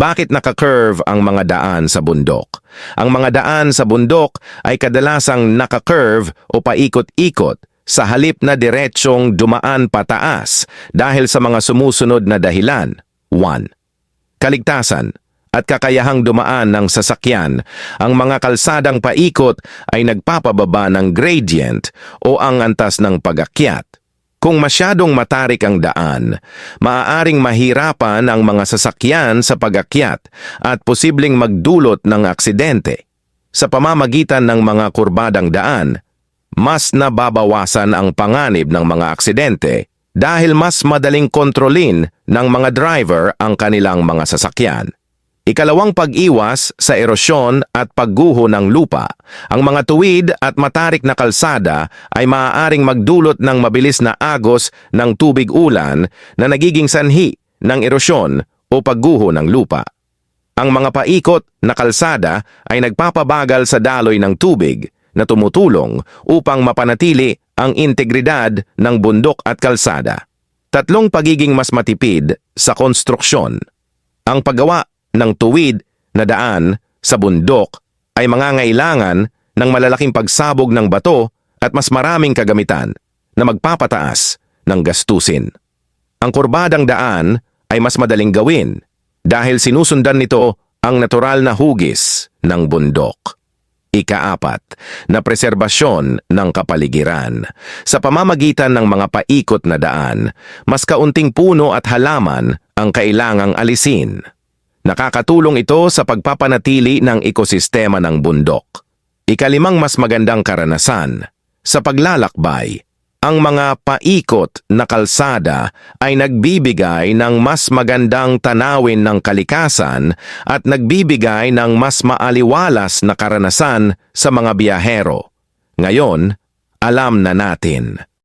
Bakit naka-curve ang mga daan sa bundok? Ang mga daan sa bundok ay kadalasang naka-curve o paikot-ikot sa halip na diretsyong dumaan pataas dahil sa mga sumusunod na dahilan. 1. Kaligtasan at kakayahang dumaan ng sasakyan, ang mga kalsadang paikot ay nagpapababa ng gradient o ang antas ng pagakyat. Kung masyadong matarik ang daan, maaaring mahirapan ang mga sasakyan sa pagakyat at posibleng magdulot ng aksidente. Sa pamamagitan ng mga kurbadang daan, mas nababawasan ang panganib ng mga aksidente dahil mas madaling kontrolin ng mga driver ang kanilang mga sasakyan. Ikalawang pag-iwas sa erosyon at pagguho ng lupa. Ang mga tuwid at matarik na kalsada ay maaaring magdulot ng mabilis na agos ng tubig ulan na nagiging sanhi ng erosyon o pagguho ng lupa. Ang mga paikot na kalsada ay nagpapabagal sa daloy ng tubig na tumutulong upang mapanatili ang integridad ng bundok at kalsada. Tatlong pagiging mas matipid sa konstruksyon. Ang paggawa ng tuwid na daan sa bundok ay mangangailangan ng malalaking pagsabog ng bato at mas maraming kagamitan na magpapataas ng gastusin. Ang kurbadang daan ay mas madaling gawin dahil sinusundan nito ang natural na hugis ng bundok. Ikaapat, na preserbasyon ng kapaligiran. Sa pamamagitan ng mga paikot na daan, mas kaunting puno at halaman ang kailangang alisin. Nakakatulong ito sa pagpapanatili ng ekosistema ng bundok. Ikalimang mas magandang karanasan. Sa paglalakbay, ang mga paikot na kalsada ay nagbibigay ng mas magandang tanawin ng kalikasan at nagbibigay ng mas maaliwalas na karanasan sa mga biyahero. Ngayon, alam na natin.